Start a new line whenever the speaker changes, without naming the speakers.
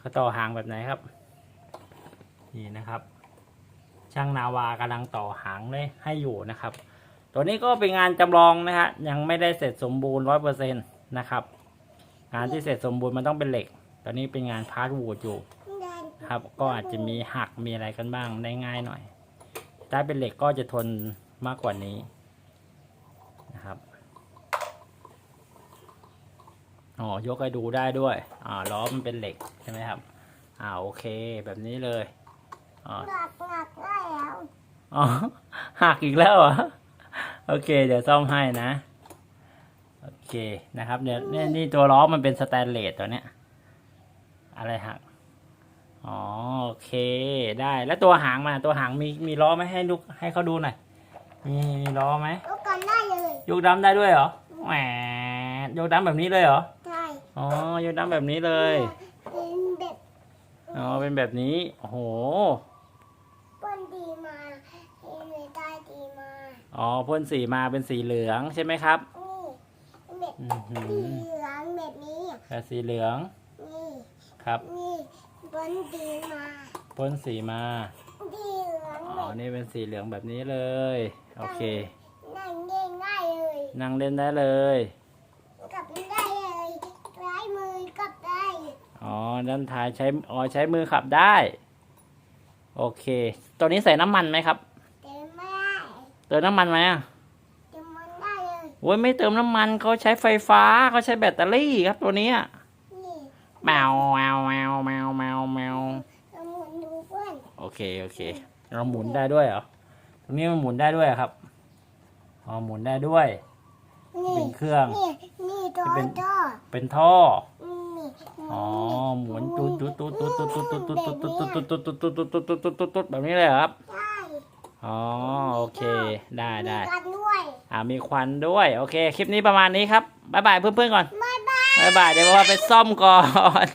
เขาต่อหางแบบไหนครับ นี่นะครับ ช่างนาวากำลังต่อหางเลยให้อยู่นะครับ ตัวนี้ก็เป็นงานจำลองนะฮะยังไม่ได้เสร็จสมบูรณ์ร้อยเปอร์เซ็นต์นะครับ งานที่เสร็จสมบูรณ์มันต้องเป็นเหล็ก ตอนนี้เป็นงานพาร์ทวูดอยู่ครับ ก็อาจจะมีหักมีอะไรกันบ้างได้ง่ายหน่อย ถ้าเป็นเหล็กก็จะทนมากกว่านี้นะครับ อ๋อยกให้ดูได้ด้วยอ่าล้อมันเป็นเหล็กใช่ไหมครับอ่าโอเคแบบนี้เลยอ๋อ
หนักหนักได้แล้ว
อ๋อหักอีกแล้วเหรอโอเค เดี๋ยวซ่อมให้นะโอเคนะครับเดี๋ยวนี่นี่ตัวล้อมันเป็นสแตนเลสตัวเนี้ยอะไรหักอ๋อโอเคได้แล้วตัวหางมาตัวหางมีมีล้อไหมให้ลูกให้เขาดูหน่อยมีมีล้อไหม
ยกกันได้เลย
ยกดำได้ด้วยเหรอแหมยกดำแบบนี้เลยเหรอ
ใช่
อ๋อยกดำแบบนี้เลย
เป็นแบบ
อ๋อ เป็นแบบนี้ โอ้โห
ป้นดีมาเอ็นเลยได้ดีมา
อ๋อพ่นสีมาเป็นสีเหลืองใช่ไหมครับ
นี่แบบ
อือหื
สี
อ
เหลืองแบบนี้
แบบสีเหลือง
นี่
ครับ
นี่ป้นดีมา
พ่นสีมา
ดีเหลือง
อ๋อ
แบบ
นี่เป็นสีเหลืองแบบนี้เลย โอเค
นั่งเล่นได้เลย
นั่งเล่นได้เลย
กลับได้เลยร้ายมือกลับได้
อ๋อ ด้านท้ายใช้ อ๋อ ใช้มือขับได้ โอเค ตัวนี้ใส่น้ำมันไหมครับ
เต็มไม่ได้
เติมน้ำมันไหมอะ
เต็มมันได้เลย
โอ้ยไม่เติมน้ำมันเขาใช้ไฟฟ้าเขาใช้แบตเตอรี่ครับตัวเนี้ย
นี่
แมวแมวแมวแมวแมวแมว
เราหมุนดูเพื่อน
โอเค โอเค เราหมุนได้ด้วยเหรอ ตรงนี้มันหมุนได้ด้วยเหรอครับ อ๋อ หมุนได้ด้วย
นี่
เป็นเครื่อง
นี่นี่ตัว
เป็น
ตัว
เป็นท่อ
นี่
อ๋อหมุนตุ๊ดตุ๊ดตุ๊ดตุ๊ดตุ๊ดตุ๊ดตุ๊ดตุ๊ดตุ๊ดตุ๊ดตุ๊ดตุ๊ดตุ๊ดตุ๊ดตุ๊ดตุ๊ดตุ๊ดตุ๊ดแบบนี้เลยเหรอครับ
ใช่
อ๋อโอเคได้ได้
กันด้วย
อ่ามีควันด้วยโอเค คลิปนี้ประมาณนี้ครับบ๊ายบายเพื่อนๆก่อน
บ๊ายบาย
บ๊ายบายเดี๋ยวว่าไปซ่อมก่อน